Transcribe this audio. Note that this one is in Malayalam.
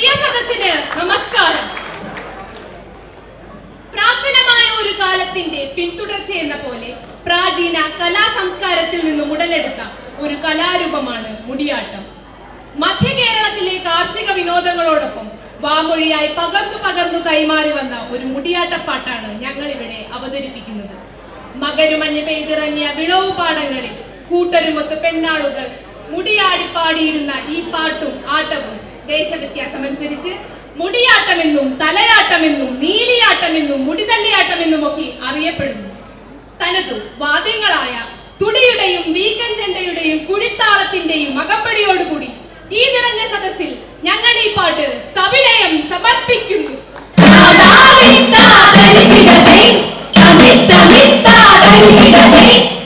പ്രിയ സദസ്സിന് നമസ്കാരം. പ്രാപ്തനമായ ഒരു കാലത്തിന്റെ പിന്തുടർച്ച എന്ന പോലെ പ്രാചീന കലാ സംസ്കാരത്തിൽ നിന്നും ഉടലെടുത്ത ഒരു കലാരൂപമാണ് മുടിയാട്ടം. മധ്യ കേരളത്തിലെ കാർഷിക വിനോദങ്ങളോടൊപ്പം വാമൊഴിയായി പകർന്നു പകർന്നു കൈമാറി വന്ന ഒരു മുടിയാട്ടപ്പാട്ടാണ് ഞങ്ങൾ ഇവിടെ അവതരിപ്പിക്കുന്നത്. മകരുമഞ്ഞ് പെയ്തിറങ്ങിയ വിളവ് പാടങ്ങളിൽ കൂട്ടരുമൊത്ത് പെണ്ണാളുകൾ മുടിയാടിപ്പാടിയിരുന്ന ഈ പാട്ടും ആട്ടവും ദേശവ്യത്യാസമനുസരിച്ച് മുടിയാട്ടമെന്നും തലയാട്ടമെന്നും നീലിയാട്ടമെന്നും മുടിതല്ലിയാട്ടമെന്നും ഒക്കെ അറിയപ്പെടുന്നു തനതു വാദ്യങ്ങളായ തുടിയുടെയും വീക്കഞ്ചണ്ടയുടെയും കുഴിത്താളത്തിന്റെയും അകപ്പടിയോടുകൂടി ഈ നിറഞ്ഞ സദസ്സിൽ ഞങ്ങൾ ഈ പാട്ട് സവിനയം സമർപ്പിക്കുന്നു തമിഴ്